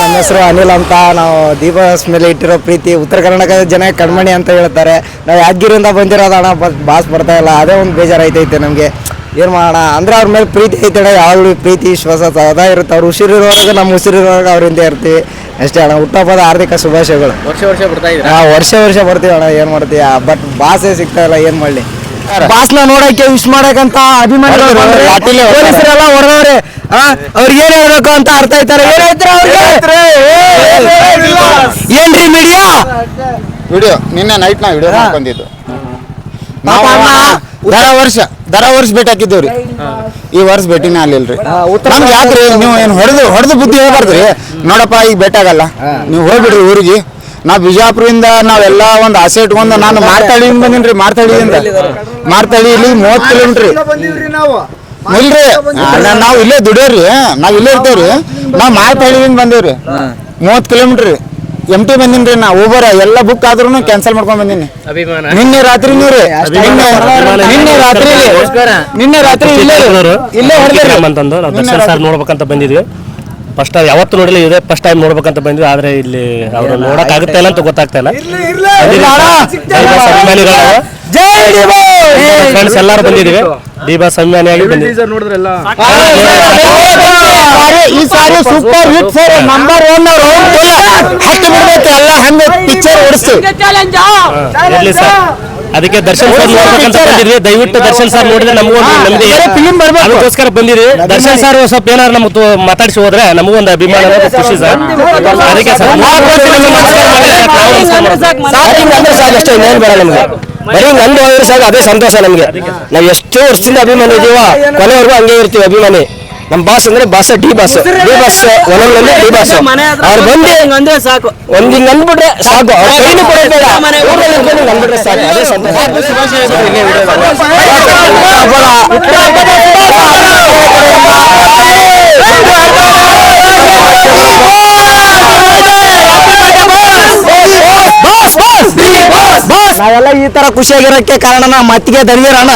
ನನ್ನ ಹೆಸರು ಅನಿಲ್ ಅಂತ. ನಾವು ದೀಪಾಸ್ ಮೇಲೆ ಇಟ್ಟಿರೋ ಪ್ರೀತಿ ಉತ್ತರ ಕರ್ನಾಟಕದ ಜನ ಕಣ್ಮಣಿ ಅಂತ ಹೇಳ್ತಾರೆ. ನಾವು ಯಾದಗಿರಿಂದ ಬಂದಿರೋದು ಅಣ್ಣ ಬಸ್ ಬಾಸ್ ಬರ್ತಾ ಇಲ್ಲ. ಅದೇ ಒಂದು ಬೇಜಾರಾಯ್ತೈತೆ ನಮಗೆ. ಏನು ಮಾಡೋಣ? ಅಂದ್ರೆ ಅವ್ರ ಮೇಲೆ ಪ್ರೀತಿ ಐತೆ ಅಣ್ಣ. ಯಾವಾಗಲೂ ಪ್ರೀತಿ ವಿಶ್ವಾಸ ಸದಾ ಇರುತ್ತೆ. ಅವ್ರು ಉಸಿರಿರೋವಾಗ ನಮ್ಮ ಉಸಿರಿರೋವಾಗ ಅವ್ರಿಂದ ಇರ್ತೀವಿ. ಅಷ್ಟೇ ಅಣ್ಣ. ಹುಟ್ಟಹಬ್ಬದ ಆರ್ಥಿಕ ಶುಭಾಶಯಗಳು. ವರ್ಷ ವರ್ಷ ಬರ್ತಾ ಇದ್ದೀವಿ ವರ್ಷ ವರ್ಷ ಬರ್ತೀವಿ ಅಣ್ಣ. ಏನು ಮಾಡ್ತೀವಿ ಬಟ್ ಬಾಸೇ ಸಿಗ್ತಾ ಇಲ್ಲ. ಏನು ಮಾಡಲಿ? ಬಾಸ್ನ ನೋಡಕ್ಕೆ ವಿಶ್ ಮಾಡಕಂತ ಅಭಿಮಾನಿಗಳು. ಪೊಲೀಸರೆಲ್ಲ ಹೊಡೆದವ್ರೆ ಅವ್ರಿಗೆ ಏನ್ ಹೇಳ್ಬೇಕು ಅಂತ ಅರ್ಥ ಆಯ್ತಾರೆ? ಏನ್ ಹೇಳ್ತಾರೆ ಅವ್ರಿಗೆ? ಏನ್ರಿ ಮೀಡಿಯಾ ವಿಡಿಯೋ ನಿನ್ನೆ ನೈಟ್ ನಾ ವಿಡಿಯೋ ಬಂದಿದ್ದು ನಾವು ದರ ವರ್ಷ ದರ ವರ್ಷ ಭೇಟಿ ಹಾಕಿದ್ದೇವ್ರಿ. ಈ ವರ್ಷ ಭೇಟಿನೇ ಆಗ್ಲಿಲ್ರಿ. ನಮ್ಗೆ ಯಾಕ್ರಿ ನೀವು ಏನು ಹೊಡೆದು ಹೊಡೆದು ಬುದ್ಧಿ ಹೇಳ್ಬಾರ್ದ್ರಿ? ನೋಡಪ್ಪ ಈಗ ಭೇಟಿ ಆಗಲ್ಲ. ನೀವು ಹೋಗ್ಬಿಡ್ರಿ ಊರಿಗೆ. ನಾವು ಬಿಜಾಪುರದಿಂದ ನಾವೆಲ್ಲ ಒಂದು ಆಸೆ ಇಟ್ಕೊಂಡು ನಾನು ಮಾರ್ತಾಳಿಯಿಂದ ಬಂದಿನ್ರಿ ಮಾರ್ತಾಳಿಯಿಂದ ಮಾರ್ತಾಳಿ ಇಲ್ಲಿ ಮೂವತ್ತು ಕಿಲೋಮೀಟ್ರ್ ಇಲ್ರಿ. ಅಣ್ಣ, ನಾವು ಇಲ್ಲೇ ದುಡಿಯೋರಿ ನಾವ್ ಇಲ್ಲೇ ಇರ್ತೇವ್ರಿ. ನಾವು ಮಾರ್ತಾಳಿಯಿಂದ ಬಂದೇವ್ರಿ. ಮೂವತ್ತು ಕಿಲೋಮೀಟರ್ ಎಂ ಟಿ ಬಂದಿನ್ರಿ ನಾ. ಊಬರ್ ಎಲ್ಲ ಬುಕ್ ಆದ್ರೂ ಕ್ಯಾನ್ಸಲ್ ಮಾಡ್ಕೊಂಡ್ ಬಂದಿನಿ. ಅಭಿಮಾನ. ನಿನ್ನೆ ರಾತ್ರಿ ನಿನ್ನೆ ನಿನ್ನೆ ರಾತ್ರಿ ನಿನ್ನೆ ರಾತ್ರಿ ಇಲ್ಲೇ ಇಲ್ಲೇ ಹೊಡೆದ್ರಿ. ನೋಡ್ಬೇಕಂತ ಬಂದಿದ್ವಿ. ಫಸ್ಟ್ ಟೈಮ್ ಯಾವತ್ತು ನೋಡಿಲ್ಲ ಇದೇ ಫಸ್ಟ್ ಟೈಮ್ ನೋಡ್ಬೇಕಂತ ಬಂದ್ವಿ ಆದ್ರೆ ಇಲ್ಲಿ ಅವ್ರು ನೋಡಕ್ ಆಗುತ್ತೆ ಇಲ್ಲ. ಅಂತ ಗೊತ್ತಾಗ್ತಾ ಇಲ್ಲ. ಫ್ರೆಂಡ್ಸ್ ಎಲ್ಲಾರು ಬಂದಿದೀವಿ ಡಿ ಬಾಸ್ ಅಭಿಮಾನಿಯಾಗಿ ಬಂದಿದ್ವಿ ನೋಡಿದ್ರಲ್ಲ ಈ ಸಾರಿ super hit sir number one ಅವ್ರು ಹತ್ತು ಬಿಡ್ಬೇಕು ಎಲ್ಲ ಹಂಗೆ ಪಿಕ್ಚರ್ ಓಡಿಸ್ತೀವಿ. ಇರ್ಲಿ ಸರ್. ಅದಕ್ಕೆ ದರ್ಶನ್ ಸರ್ ನೋಡ್ಬೇಕಂತ ಬಂದಿದ್ವಿ. ದಯವಿಟ್ಟು ದರ್ಶನ್ ಸರ್ ನೋಡಿದ್ರೆ ನಮಗೊಂದು ಅದಕ್ಕೋಸ್ಕರ ಬಂದಿದ್ವಿ. ದರ್ಶನ್ ಸರ್ ಸ್ವಲ್ಪ ಏನಾರು ನಮ್ಗೆ ಮಾತಾಡಿಸಿ ಹೋದ್ರೆ ನಮಗೊಂದು ಒಂದು ಅಭಿಮಾನ ಖುಷಿ ಸರ್. ಅದಕ್ಕೆ ಸರ್ ಅಷ್ಟೇ ಇನ್ನೇನು ಬೇಡ ನಮ್ಗೆ. ಬರೀ ನಂದು ಹೋದ್ರೆ ಸಾಕು ಅದೇ ಸಂತೋಷ ನಮ್ಗೆ. ನಾವು ಎಷ್ಟೋ ವರ್ಷದಿಂದ ಅಭಿಮಾನಿ ಇದೀವ. ಕೊನೆವರೆಗೂ ಹಂಗೆ ಇರ್ತೀವಿ ಅಭಿಮಾನಿ. ನಮ್ಮ ಬಾಸ್ ಅಂದ್ರೆ boss D boss D boss ಒಂದೊಂದು ಡಿ ಬಾಸ್ ಅವ್ರು ಬಂದು ಅಂದ್ರೆ ಸಾಕು ಒಂದ್ ಹಿಂಗ್ ಅಂದ್ಬಿಟ್ರೆ ಸಾಕು ಅವ್ರ ಕೈಲಿ ಕೊಡಬೇಡ ಊರಲ್ಲಿ ಅಂದ್ಬಿಟ್ರೆ ಸಾಕು ಅದೇ ನಾವೆಲ್ಲ ಈ ತರ ಖುಷಿಯಾಗಿರೋಕ್ಕೆ ಕಾರಣ ನಮ್ಮ ಮತ್ತಿಗೆ ಧನ್ಯರಣ್ಣ